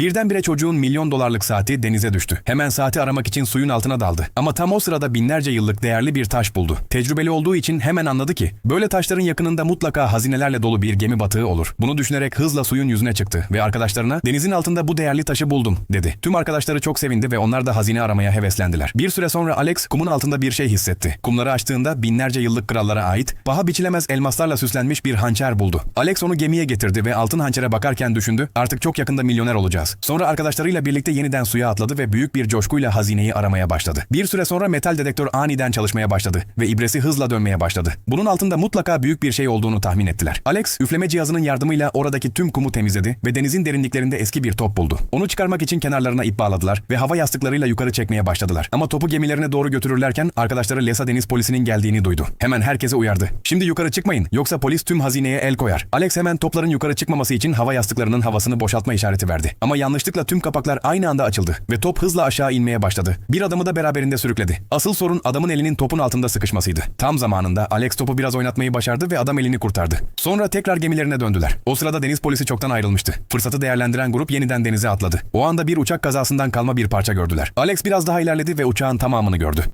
Birdenbire çocuğun milyon dolarlık saati denize düştü. Hemen saati aramak için suyun altına daldı. Ama tam o sırada binlerce yıllık değerli bir taş buldu. Tecrübeli olduğu için hemen anladı ki böyle taşların yakınında mutlaka hazinelerle dolu bir gemi batığı olur. Bunu düşünerek hızla suyun yüzüne çıktı ve arkadaşlarına denizin altında bu değerli taşı buldum dedi. Tüm arkadaşları çok sevindi ve onlar da hazine aramaya heveslendiler. Bir süre sonra Alex kumun altında bir şey hissetti. Kumları açtığında binlerce yıllık krallara ait paha biçilemez elmaslarla süslenmiş bir hançer buldu. Alex onu gemiye getirdi ve altın hançere bakarken düşündü artık çok yakında milyoner olacağız. Sonra arkadaşlarıyla birlikte yeniden suya atladı ve büyük bir coşkuyla hazineyi aramaya başladı. Bir süre sonra metal dedektör aniden çalışmaya başladı ve ibresi hızla dönmeye başladı. Bunun altında mutlaka büyük bir şey olduğunu tahmin ettiler. Alex üfleme cihazının yardımıyla oradaki tüm kumu temizledi ve denizin derinliklerinde eski bir top buldu. Onu çıkarmak için kenarlarına ip bağladılar ve hava yastıklarıyla yukarı çekmeye başladılar. Ama topu gemilerine doğru götürürlerken arkadaşları Lesa Deniz Polisi'nin geldiğini duydu. Hemen herkese uyardı. Şimdi yukarı çıkmayın yoksa polis tüm hazineye el koyar. Alex hemen topların yukarı çıkmaması için hava yastıklarının havasını boşaltma işareti verdi. Ama yanlışlıkla tüm kapaklar aynı anda açıldı ve top hızla aşağı inmeye başladı. Bir adamı da beraberinde sürükledi. Asıl sorun adamın elinin topun altında sıkışmasıydı. Tam zamanında Alex topu biraz oynatmayı başardı ve adam elini kurtardı. Sonra tekrar gemilerine döndüler. O sırada deniz polisi çoktan ayrılmıştı. Fırsatı değerlendiren grup yeniden denize atladı. O anda bir uçak kazasından kalma bir parça gördüler. Alex biraz daha ilerledi ve uçağın tamamını gördü.